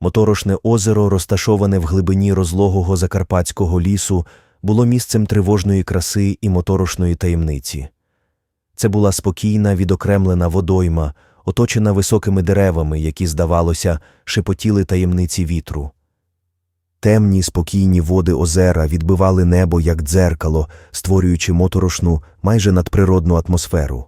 Моторошне озеро, розташоване в глибині розлогого закарпатського лісу, було місцем тривожної краси і моторошної таємниці. Це була спокійна, відокремлена водойма, оточена високими деревами, які, здавалося, шепотіли таємниці вітру. Темні, спокійні води озера відбивали небо як дзеркало, створюючи моторошну, майже надприродну атмосферу.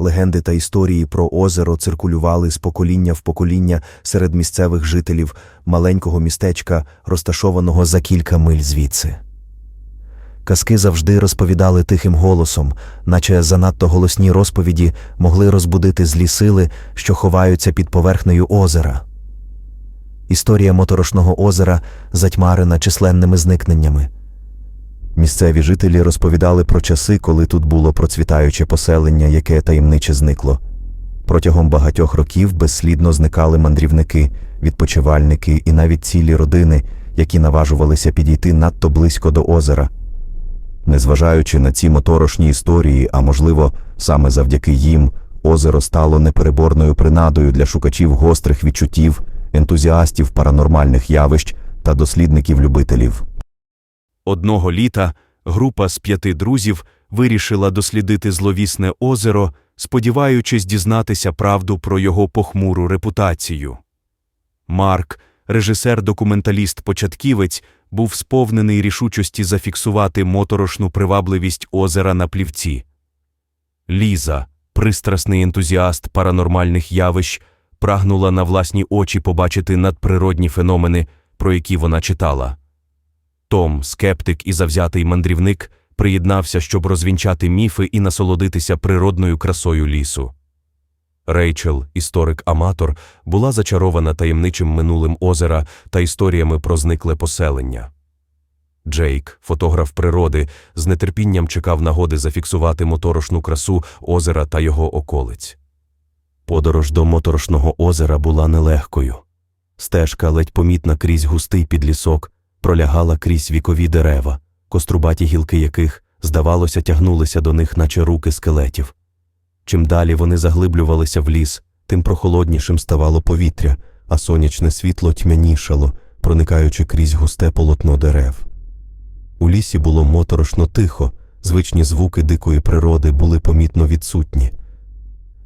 Легенди та історії про озеро циркулювали з покоління в покоління серед місцевих жителів маленького містечка, розташованого за кілька миль звідси. Казки завжди розповідали тихим голосом, наче занадто голосні розповіді могли розбудити злі сили, що ховаються під поверхнею озера. Історія моторошного озера затьмарена численними зникненнями. Місцеві жителі розповідали про часи, коли тут було процвітаюче поселення, яке таємниче зникло. Протягом багатьох років безслідно зникали мандрівники, відпочивальники і навіть цілі родини, які наважувалися підійти надто близько до озера. Незважаючи на ці моторошні історії, а можливо, саме завдяки їм, озеро стало непереборною принадою для шукачів гострих відчуттів, ентузіастів паранормальних явищ та дослідників-любителів. Одного літа група з п'яти друзів вирішила дослідити зловісне озеро, сподіваючись дізнатися правду про його похмуру репутацію. Марк, режисер-документаліст-початківець, був сповнений рішучості зафіксувати моторошну привабливість озера на плівці. Ліза, пристрасний ентузіаст паранормальних явищ, прагнула на власні очі побачити надприродні феномени, про які вона читала. Том, скептик і завзятий мандрівник, приєднався, щоб розвінчати міфи і насолодитися природною красою лісу. Рейчел, історик-аматор, була зачарована таємничим минулим озера та історіями про зникле поселення. Джейк, фотограф природи, з нетерпінням чекав нагоди зафіксувати моторошну красу озера та його околиць. Подорож до моторошного озера була нелегкою. Стежка, ледь помітна крізь густий підлісок, пролягала крізь вікові дерева, кострубаті гілки яких, здавалося, тягнулися до них, наче руки скелетів. Чим далі вони заглиблювалися в ліс, тим прохолоднішим ставало повітря, а сонячне світло тьмянішало, проникаючи крізь густе полотно дерев. У лісі було моторошно тихо, звичні звуки дикої природи були помітно відсутні.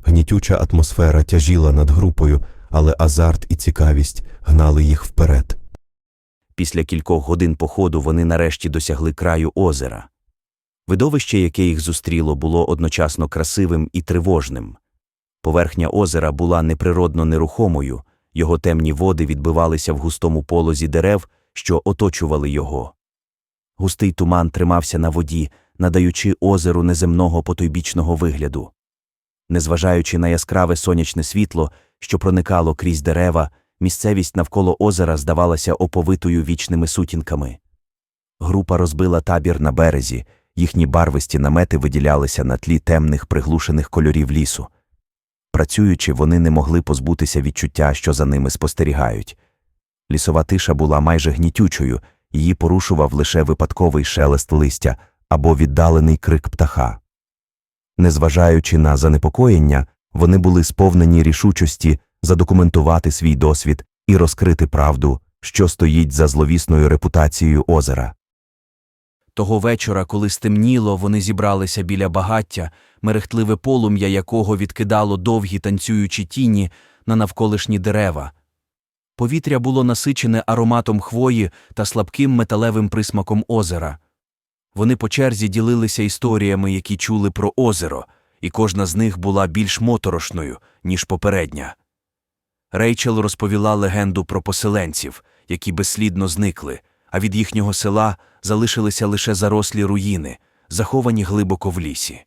Гнітюча атмосфера тяжіла над групою, але азарт і цікавість гнали їх вперед. Після кількох годин походу вони нарешті досягли краю озера. Видовище, яке їх зустріло, було одночасно красивим і тривожним. Поверхня озера була неприродно нерухомою, його темні води відбивалися в густому полозі дерев, що оточували його. Густий туман тримався на воді, надаючи озеру неземного потойбічного вигляду. Незважаючи на яскраве сонячне світло, що проникало крізь дерева, місцевість навколо озера здавалася оповитою вічними сутінками. Група розбила табір на березі, їхні барвисті намети виділялися на тлі темних приглушених кольорів лісу. Працюючи, вони не могли позбутися відчуття, що за ними спостерігають. Лісова тиша була майже гнітючою, її порушував лише випадковий шелест листя або віддалений крик птаха. Незважаючи на занепокоєння, вони були сповнені рішучості задокументувати свій досвід і розкрити правду, що стоїть за зловісною репутацією озера. Того вечора, коли стемніло, вони зібралися біля багаття, мерехтливе полум'я якого відкидало довгі танцюючі тіні на навколишні дерева. Повітря було насичене ароматом хвої та слабким металевим присмаком озера. Вони по черзі ділилися історіями, які чули про озеро, і кожна з них була більш моторошною, ніж попередня. Рейчел розповіла легенду про поселенців, які безслідно зникли, а від їхнього села залишилися лише зарослі руїни, заховані глибоко в лісі.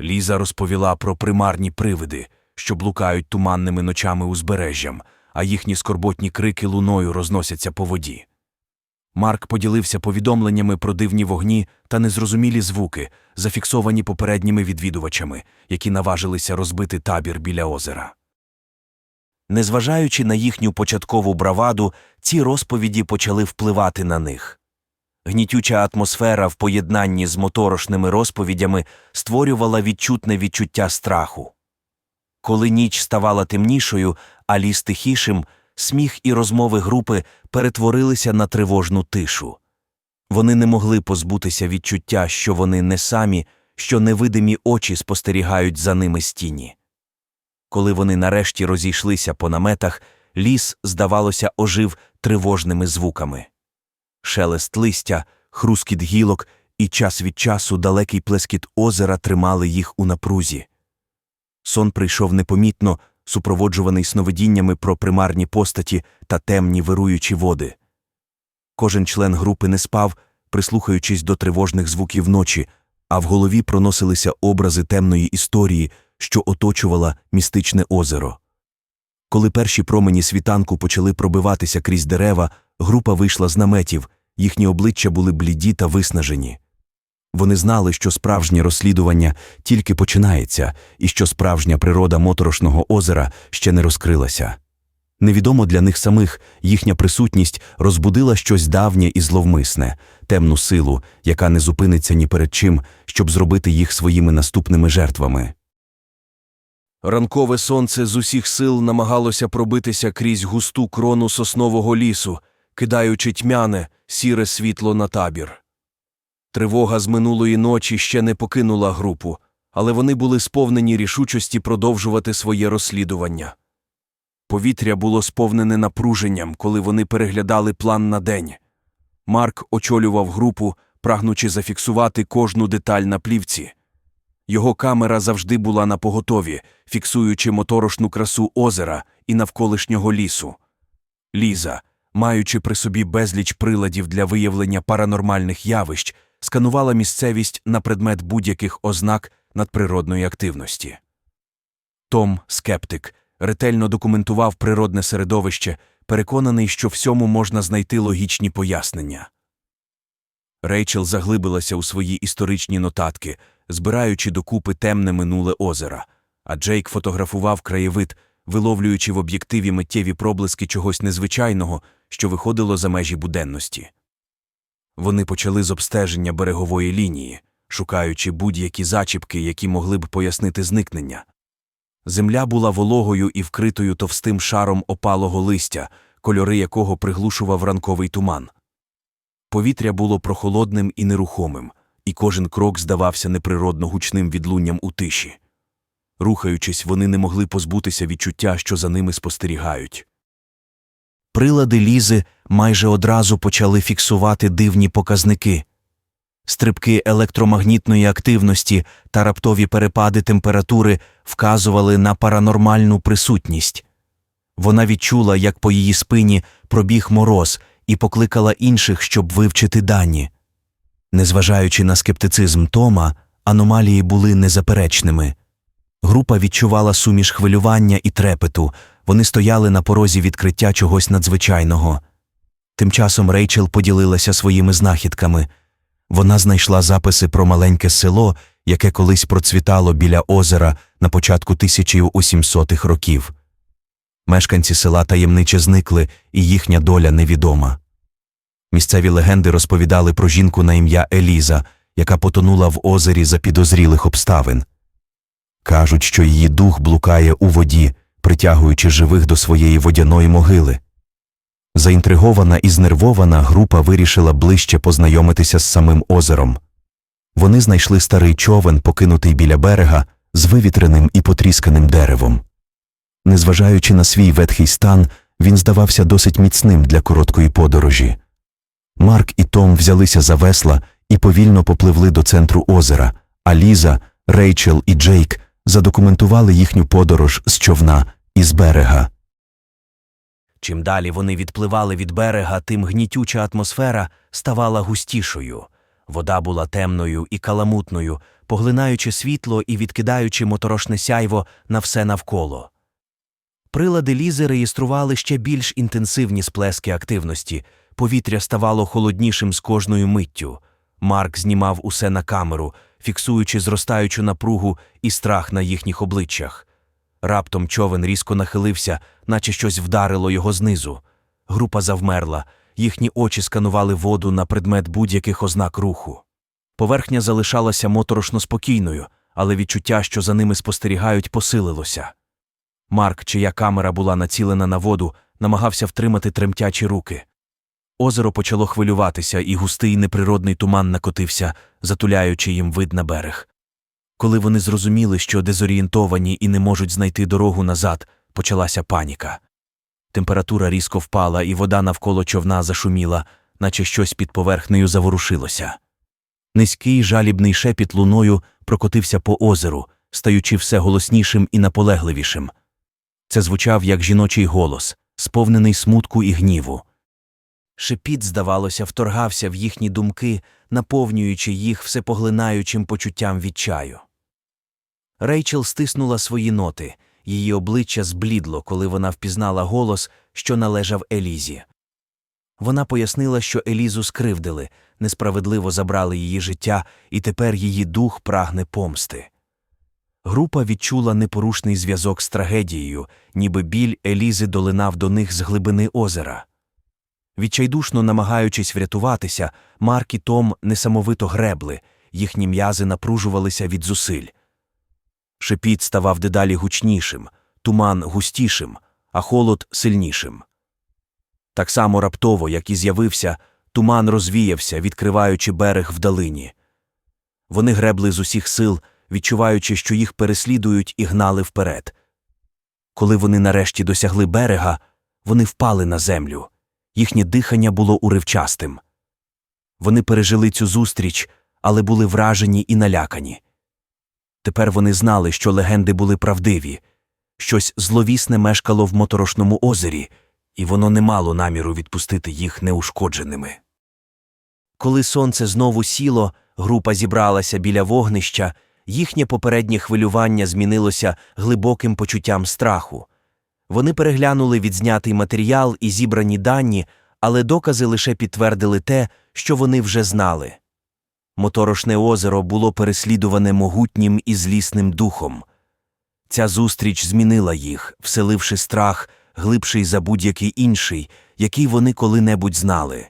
Ліза розповіла про примарні привиди, що блукають туманними ночами узбережжям, а їхні скорботні крики луною розносяться по воді. Марк поділився повідомленнями про дивні вогні та незрозумілі звуки, зафіксовані попередніми відвідувачами, які наважилися розбити табір біля озера. Незважаючи на їхню початкову браваду, ці розповіді почали впливати на них. Гнітюча атмосфера в поєднанні з моторошними розповідями створювала відчутне відчуття страху. Коли ніч ставала темнішою, а ліс тихішим, сміх і розмови групи перетворилися на тривожну тишу. Вони не могли позбутися відчуття, що вони не самі, що невидимі очі спостерігають за ними з тіні. Коли вони нарешті розійшлися по наметах, ліс, здавалося, ожив тривожними звуками. Шелест листя, хрускіт гілок і час від часу далекий плескіт озера тримали їх у напрузі. Сон прийшов непомітно, супроводжуваний сновидіннями про примарні постаті та темні вируючі води. Кожен член групи не спав, прислухаючись до тривожних звуків ночі, а в голові проносилися образи темної історії, що оточувала містичне озеро. Коли перші промені світанку почали пробиватися крізь дерева, група вийшла з наметів, їхні обличчя були бліді та виснажені. Вони знали, що справжнє розслідування тільки починається, і що справжня природа моторошного озера ще не розкрилася. Невідомо для них самих їхня присутність розбудила щось давнє і зловмисне, темну силу, яка не зупиниться ні перед чим, щоб зробити їх своїми наступними жертвами. Ранкове сонце з усіх сил намагалося пробитися крізь густу крону соснового лісу, кидаючи тьмяне, сіре світло на табір. Тривога з минулої ночі ще не покинула групу, але вони були сповнені рішучості продовжувати своє розслідування. Повітря було сповнене напруженням, коли вони переглядали план на день. Марк очолював групу, прагнучи зафіксувати кожну деталь на плівці. Його камера завжди була на поготові, фіксуючи моторошну красу озера і навколишнього лісу. Ліза, маючи при собі безліч приладів для виявлення паранормальних явищ, сканувала місцевість на предмет будь-яких ознак надприродної активності. Том, скептик, ретельно документував природне середовище, переконаний, що всьому можна знайти логічні пояснення. Рейчел заглибилася у свої історичні нотатки, збираючи докупи темне минуле озера, а Джейк фотографував краєвид, виловлюючи в об'єктиві миттєві проблиски чогось незвичайного, що виходило за межі буденності. Вони почали з обстеження берегової лінії, шукаючи будь-які зачіпки, які могли б пояснити зникнення. Земля була вологою і вкритою товстим шаром опалого листя, кольори якого приглушував ранковий туман. Повітря було прохолодним і нерухомим, і кожен крок здавався неприродно гучним відлунням у тиші. Рухаючись, вони не могли позбутися відчуття, що за ними спостерігають. Прилади лізи майже одразу почали фіксувати дивні показники. Стрибки електромагнітної активності та раптові перепади температури вказували на паранормальну присутність. Вона відчула, як по її спині пробіг мороз і покликала інших, щоб вивчити дані. Незважаючи на скептицизм Тома, аномалії були незаперечними. Група відчувала суміш хвилювання і трепету, вони стояли на порозі відкриття чогось надзвичайного. Тим часом Рейчел поділилася своїми знахідками. Вона знайшла записи про маленьке село, яке колись процвітало біля озера на початку 1800-х років. Мешканці села таємниче зникли, і їхня доля невідома. Місцеві легенди розповідали про жінку на ім'я Еліза, яка потонула в озері за підозрілих обставин. Кажуть, що її дух блукає у воді, притягуючи живих до своєї водяної могили. Заінтригована і знервована група вирішила ближче познайомитися з самим озером. Вони знайшли старий човен, покинутий біля берега, з вивітреним і потрісканим деревом. Незважаючи на свій ветхий стан, він здавався досить міцним для короткої подорожі. Марк і Том взялися за весла і повільно попливли до центру озера, а Ліза, Рейчел і Джейк задокументували їхню подорож з човна і з берега. Чим далі вони відпливали від берега, тим гнітюча атмосфера ставала густішою. Вода була темною і каламутною, поглинаючи світло і відкидаючи моторошне сяйво на все навколо. Прилади лізи реєстрували ще більш інтенсивні сплески активності, повітря ставало холоднішим з кожною миттю. Марк знімав усе на камеру, фіксуючи зростаючу напругу і страх на їхніх обличчях. Раптом човен різко нахилився, наче щось вдарило його знизу. Група завмерла, їхні очі сканували воду на предмет будь-яких ознак руху. Поверхня залишалася моторошно спокійною, але відчуття, що за ними спостерігають, посилилося. Марк, чия камера була націлена на воду, намагався втримати тремтячі руки. Озеро почало хвилюватися, і густий неприродний туман накотився, затуляючи їм вид на берег. Коли вони зрозуміли, що дезорієнтовані і не можуть знайти дорогу назад, почалася паніка. Температура різко впала, і вода навколо човна зашуміла, наче щось під поверхнею заворушилося. Низький жалібний шепіт луною прокотився по озеру, стаючи все голоснішим і наполегливішим. Це звучав як жіночий голос, сповнений смутку і гніву. Шепіт, здавалося, вторгався в їхні думки, наповнюючи їх всепоглинаючим почуттям відчаю. Рейчел стиснула свої ноти, її обличчя зблідло, коли вона впізнала голос, що належав Елізі. Вона пояснила, що Елізу скривдили, несправедливо забрали її життя, і тепер її дух прагне помсти. Група відчула непорушний зв'язок з трагедією, ніби біль Елізи долинав до них з глибини озера. Відчайдушно намагаючись врятуватися, Марк і Том несамовито гребли, їхні м'язи напружувалися від зусиль. Шепіт ставав дедалі гучнішим, туман густішим, а холод сильнішим. Так само раптово, як і з'явився, туман розвіявся, відкриваючи берег вдалині. Вони гребли з усіх сил, відчуваючи, що їх переслідують і гнали вперед. Коли вони нарешті досягли берега, вони впали на землю. Їхнє дихання було уривчастим. Вони пережили цю зустріч, але були вражені і налякані. Тепер вони знали, що легенди були правдиві, щось зловісне мешкало в моторошному озері, і воно не мало наміру відпустити їх неушкодженими. Коли сонце знову сіло, група зібралася біля вогнища, їхнє попереднє хвилювання змінилося глибоким почуттям страху. Вони переглянули відзнятий матеріал і зібрані дані, але докази лише підтвердили те, що вони вже знали. Моторошне озеро було переслідуване могутнім і злісним духом. Ця зустріч змінила їх, вселивши страх, глибший за будь-який інший, який вони коли-небудь знали.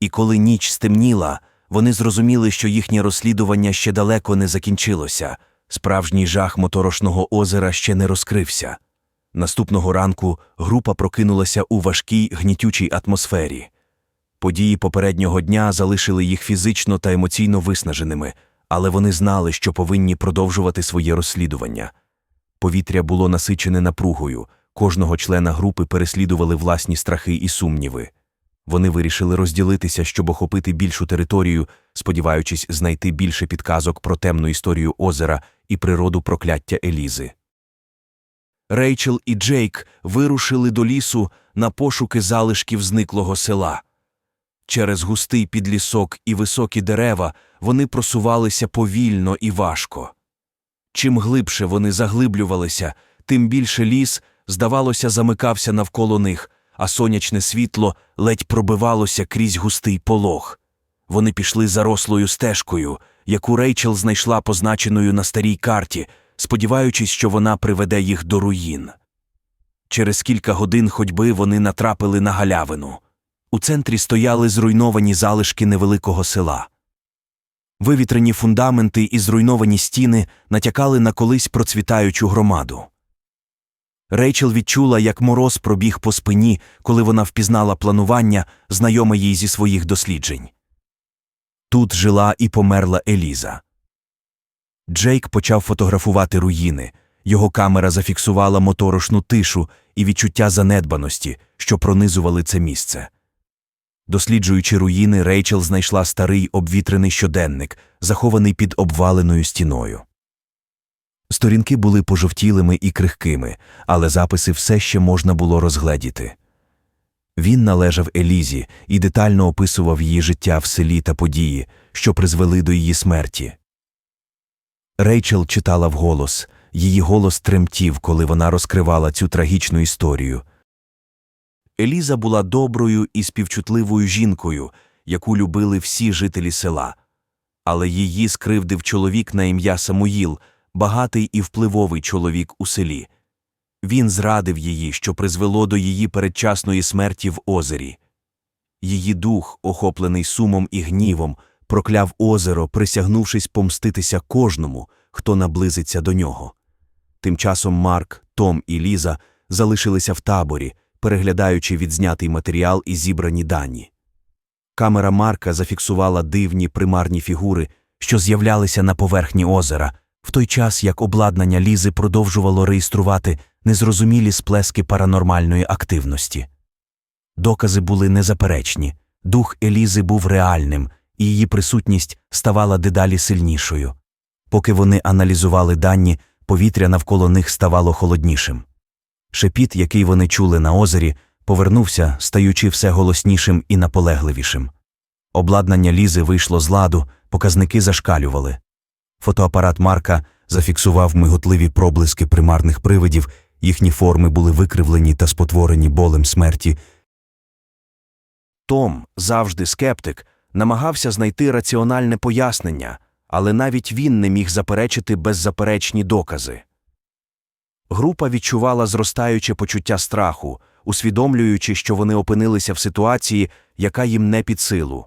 І коли ніч стемніла, вони зрозуміли, що їхнє розслідування ще далеко не закінчилося, справжній жах моторошного озера ще не розкрився. Наступного ранку група прокинулася у важкій гнітючій атмосфері. Події попереднього дня залишили їх фізично та емоційно виснаженими, але вони знали, що повинні продовжувати своє розслідування. Повітря було насичене напругою, кожного члена групи переслідували власні страхи і сумніви. Вони вирішили розділитися, щоб охопити більшу територію, сподіваючись знайти більше підказок про темну історію озера і природу прокляття Елізи. Рейчел і Джейк вирушили до лісу на пошуки залишків зниклого села. Через густий підлісок і високі дерева вони просувалися повільно і важко. Чим глибше вони заглиблювалися, тим більше ліс, здавалося, замикався навколо них, а сонячне світло ледь пробивалося крізь густий полог. Вони пішли зарослою стежкою, яку Рейчел знайшла позначеною на старій карті, сподіваючись, що вона приведе їх до руїн. Через кілька годин ходьби вони натрапили на галявину. У центрі стояли зруйновані залишки невеликого села. Вивітрені фундаменти і зруйновані стіни натякали на колись процвітаючу громаду. Рейчел відчула, як мороз пробіг по спині, коли вона впізнала планування, знайоме їй зі своїх досліджень. Тут жила і померла Еліза. Джейк почав фотографувати руїни. Його камера зафіксувала моторошну тишу і відчуття занедбаності, що пронизували це місце. Досліджуючи руїни, Рейчел знайшла старий обвітрений щоденник, захований під обваленою стіною. Сторінки були пожовтілими і крихкими, але записи все ще можна було розгледіти. Він належав Елізі і детально описував її життя в селі та події, що призвели до її смерті. Рейчел читала вголос, її голос тремтів, коли вона розкривала цю трагічну історію. Еліза була доброю і співчутливою жінкою, яку любили всі жителі села. Але її скривдив чоловік на ім'я Самуїл, багатий і впливовий чоловік у селі. Він зрадив її, що призвело до її передчасної смерті в озері. Її дух, охоплений сумом і гнівом, прокляв озеро, присягнувшись помститися кожному, хто наблизиться до нього. Тим часом Марк, Том і Ліза залишилися в таборі, переглядаючи відзнятий матеріал і зібрані дані. Камера Марка зафіксувала дивні примарні фігури, що з'являлися на поверхні озера, в той час як обладнання Лізи продовжувало реєструвати незрозумілі сплески паранормальної активності. Докази були незаперечні, дух Елізи був реальним, і її присутність ставала дедалі сильнішою. Поки вони аналізували дані, повітря навколо них ставало холоднішим. Шепіт, який вони чули на озері, повернувся, стаючи все голоснішим і наполегливішим. Обладнання лізи вийшло з ладу, показники зашкалювали. Фотоапарат Марка зафіксував миготливі проблиски примарних привидів, їхні форми були викривлені та спотворені болем смерті. Том, завжди скептик, намагався знайти раціональне пояснення, але навіть він не міг заперечити беззаперечні докази. Група відчувала зростаюче почуття страху, усвідомлюючи, що вони опинилися в ситуації, яка їм не під силу.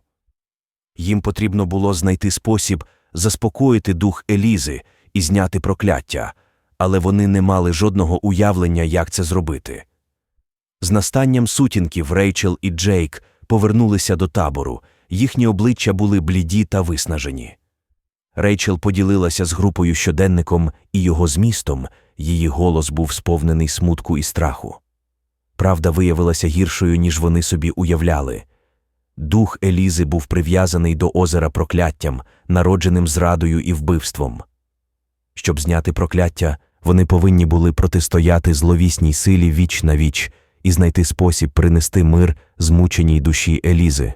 Їм потрібно було знайти спосіб заспокоїти дух Елізи і зняти прокляття, але вони не мали жодного уявлення, як це зробити. З настанням сутінків Рейчел і Джейк повернулися до табору, їхні обличчя були бліді та виснажені. Рейчел поділилася з групою щоденником і його змістом, її голос був сповнений смутку і страху. Правда виявилася гіршою, ніж вони собі уявляли. Дух Елізи був прив'язаний до озера прокляттям, народженим зрадою і вбивством. Щоб зняти прокляття, вони повинні були протистояти зловісній силі віч на віч і знайти спосіб принести мир змученій душі Елізи.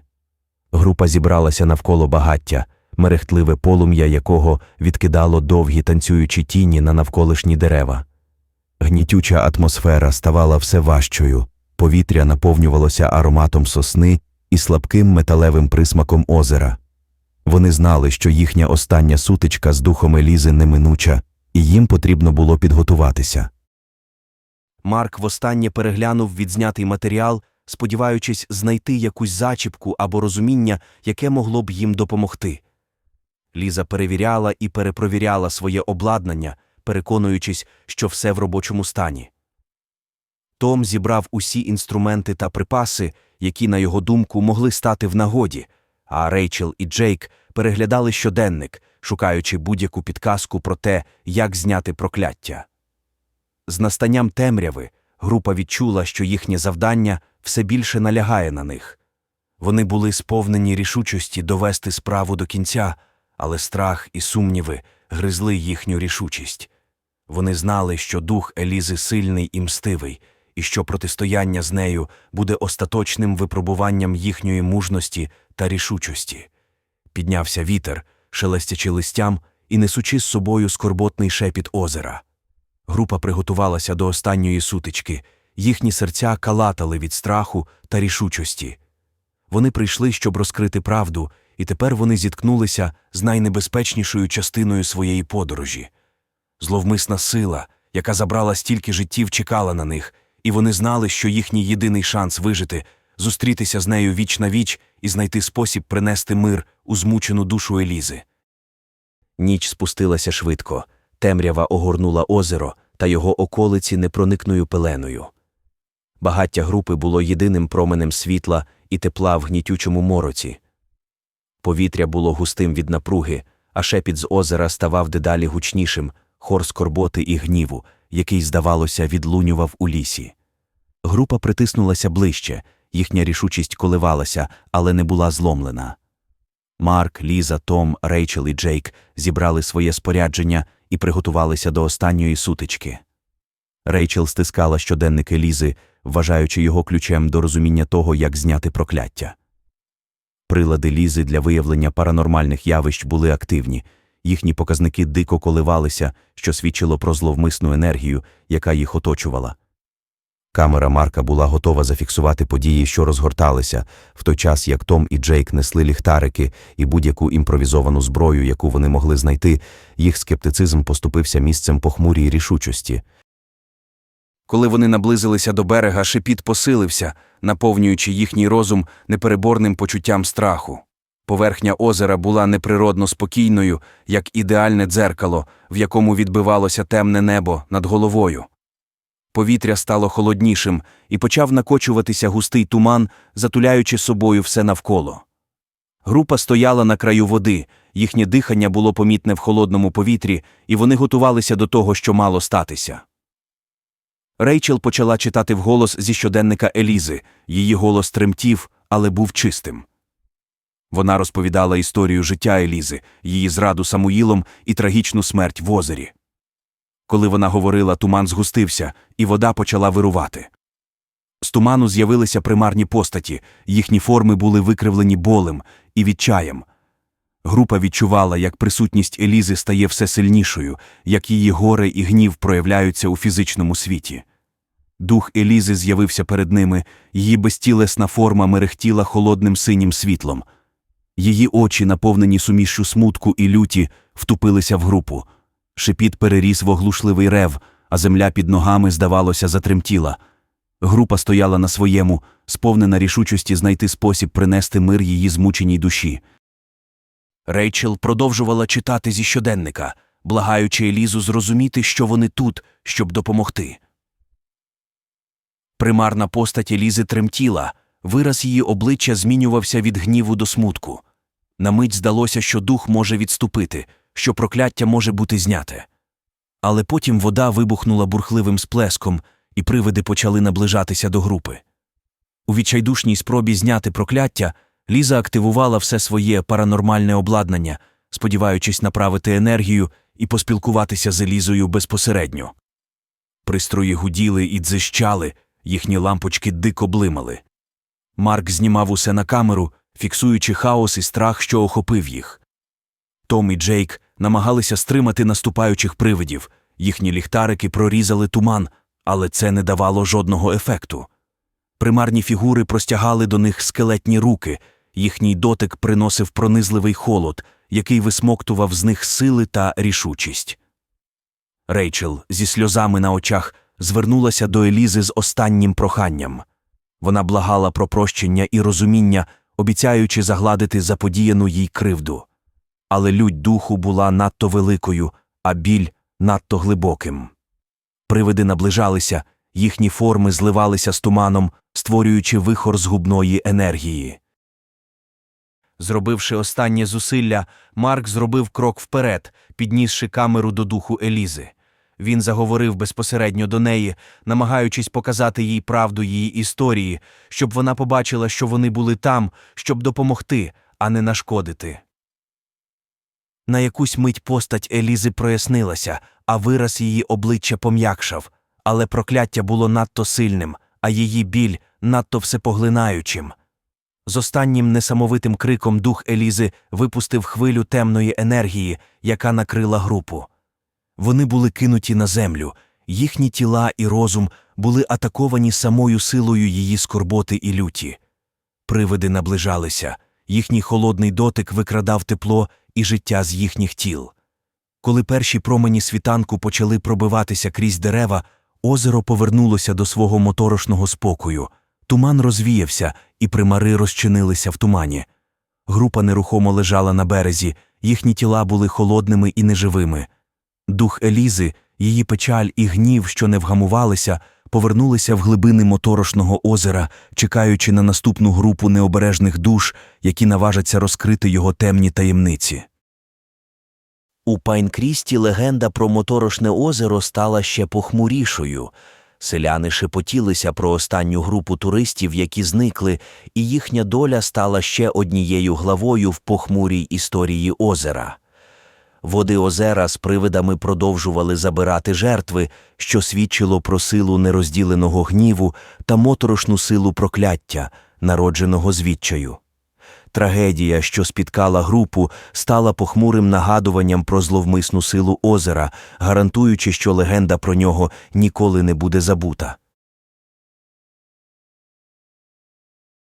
Група зібралася навколо багаття, мерехтливе полум'я якого відкидало довгі танцюючі тіні на навколишні дерева. Гнітюча атмосфера ставала все важчою, повітря наповнювалося ароматом сосни і слабким металевим присмаком озера. Вони знали, що їхня остання сутичка з духом Елізи неминуча, і їм потрібно було підготуватися. Марк востаннє переглянув відзнятий матеріал, сподіваючись знайти якусь зачіпку або розуміння, яке могло б їм допомогти. Ліза перевіряла і перепровіряла своє обладнання, переконуючись, що все в робочому стані. Том зібрав усі інструменти та припаси, які, на його думку, могли стати в нагоді, а Рейчел і Джейк переглядали щоденник, шукаючи будь-яку підказку про те, як зняти прокляття. З настанням темряви група відчула, що їхнє завдання все більше налягає на них. Вони були сповнені рішучості довести справу до кінця, але страх і сумніви гризли їхню рішучість. Вони знали, що дух Елізи сильний і мстивий, і що протистояння з нею буде остаточним випробуванням їхньої мужності та рішучості. Піднявся вітер, шелестячи листям і несучи з собою скорботний шепіт озера. Група приготувалася до останньої сутички, їхні серця калатали від страху та рішучості. Вони прийшли, щоб розкрити правду, і тепер вони зіткнулися з найнебезпечнішою частиною своєї подорожі. Зловмисна сила, яка забрала стільки життів, чекала на них, і вони знали, що їхній єдиний шанс вижити зустрітися з нею віч на віч і знайти спосіб принести мир у змучену душу Елізи. Ніч спустилася швидко, темрява огорнула озеро та його околиці непроникною пеленою. Багаття групи було єдиним променем світла і тепла в гнітючому мороці. Повітря було густим від напруги, а шепіт з озера ставав дедалі гучнішим, хор скорботи і гніву, який, здавалося, відлунював у лісі. Група притиснулася ближче, їхня рішучість коливалася, але не була зломлена. Марк, Ліза, Том, Рейчел і Джейк зібрали своє спорядження і приготувалися до останньої сутички. Рейчел стискала щоденники Лізи, вважаючи його ключем до розуміння того, як зняти прокляття. Прилади Лізи для виявлення паранормальних явищ були активні, їхні показники дико коливалися, що свідчило про зловмисну енергію, яка їх оточувала. Камера Марка була готова зафіксувати події, що розгорталися, в той час як Том і Джейк несли ліхтарики і будь-яку імпровізовану зброю, яку вони могли знайти, їх скептицизм поступився місцем похмурій рішучості. Коли вони наблизилися до берега, шепіт посилився, наповнюючи їхній розум непереборним почуттям страху. Поверхня озера була неприродно спокійною, як ідеальне дзеркало, в якому відбивалося темне небо над головою. Повітря стало холоднішим, і почав накочуватися густий туман, затуляючи собою все навколо. Група стояла на краю води, їхнє дихання було помітне в холодному повітрі, і вони готувалися до того, що мало статися. Рейчел почала читати вголос зі щоденника Елізи. Її голос тремтів, але був чистим. Вона розповідала історію життя Елізи, її зраду Самуїлом і трагічну смерть в озері. Коли вона говорила, туман згустився, і вода почала вирувати. З туману з'явилися примарні постаті, їхні форми були викривлені болем і відчаєм. Група відчувала, як присутність Елізи стає все сильнішою, як її горе і гнів проявляються у фізичному світі. Дух Елізи з'явився перед ними, її безтілесна форма мерехтіла холодним синім світлом. Її очі, наповнені сумішшю смутку і люті, втупилися в групу. Шипіт переріс в оглушливий рев, а земля під ногами, здавалося, затремтіла. Група стояла на своєму, сповнена рішучості знайти спосіб принести мир її змученій душі. Рейчел продовжувала читати зі щоденника, благаючи Елізу зрозуміти, що вони тут, щоб допомогти. Примарна постать Елізи тремтіла, вираз її обличчя змінювався від гніву до смутку. На мить здалося, що дух може відступити, що прокляття може бути зняте. Але потім вода вибухнула бурхливим сплеском, і привиди почали наближатися до групи. У відчайдушній спробі зняти прокляття Ліза активувала все своє паранормальне обладнання, сподіваючись направити енергію і поспілкуватися з Елізою безпосередньо. Пристрої гуділи і дзищали, їхні лампочки дико блимали. Марк знімав усе на камеру, фіксуючи хаос і страх, що охопив їх. Том і Джейк намагалися стримати наступаючих привидів, їхні ліхтарики прорізали туман, але це не давало жодного ефекту. Примарні фігури простягали до них скелетні руки, їхній дотик приносив пронизливий холод, який висмоктував з них сили та рішучість. Рейчел зі сльозами на очах звернулася до Елізи з останнім проханням. Вона благала про прощення і розуміння, обіцяючи загладити заподіяну їй кривду. Але лють духу була надто великою, а біль надто глибоким. Привиди наближалися, їхні форми зливалися з туманом, створюючи вихор згубної енергії. Зробивши останнє зусилля, Марк зробив крок вперед, піднісши камеру до духу Елізи. Він заговорив безпосередньо до неї, намагаючись показати їй правду її історії, щоб вона побачила, що вони були там, щоб допомогти, а не нашкодити. На якусь мить постать Елізи прояснилася, а вираз її обличчя пом'якшав, але прокляття було надто сильним, а її біль надто всепоглинаючим. З останнім несамовитим криком дух Елізи випустив хвилю темної енергії, яка накрила групу. Вони були кинуті на землю, їхні тіла і розум були атаковані самою силою її скорботи і люті. Привиди наближалися, їхній холодний дотик викрадав тепло і життя з їхніх тіл. Коли перші промені світанку почали пробиватися крізь дерева, озеро повернулося до свого моторошного спокою. Туман розвіявся, і примари розчинилися в тумані. Група нерухомо лежала на березі, їхні тіла були холодними і неживими. Дух Елізи, її печаль і гнів, що не вгамувалися, повернулися в глибини моторошного озера, чекаючи на наступну групу необережних душ, які наважаться розкрити його темні таємниці. У Пайнкрісті легенда про моторошне озеро стала ще похмурішою. Селяни шепотілися про останню групу туристів, які зникли, і їхня доля стала ще однією главою в похмурій історії озера. Води озера з привидами продовжували забирати жертви, що свідчило про силу нерозділеного гніву та моторошну силу прокляття, народженого звідчаю. Трагедія, що спіткала групу, стала похмурим нагадуванням про зловмисну силу озера, гарантуючи, що легенда про нього ніколи не буде забута.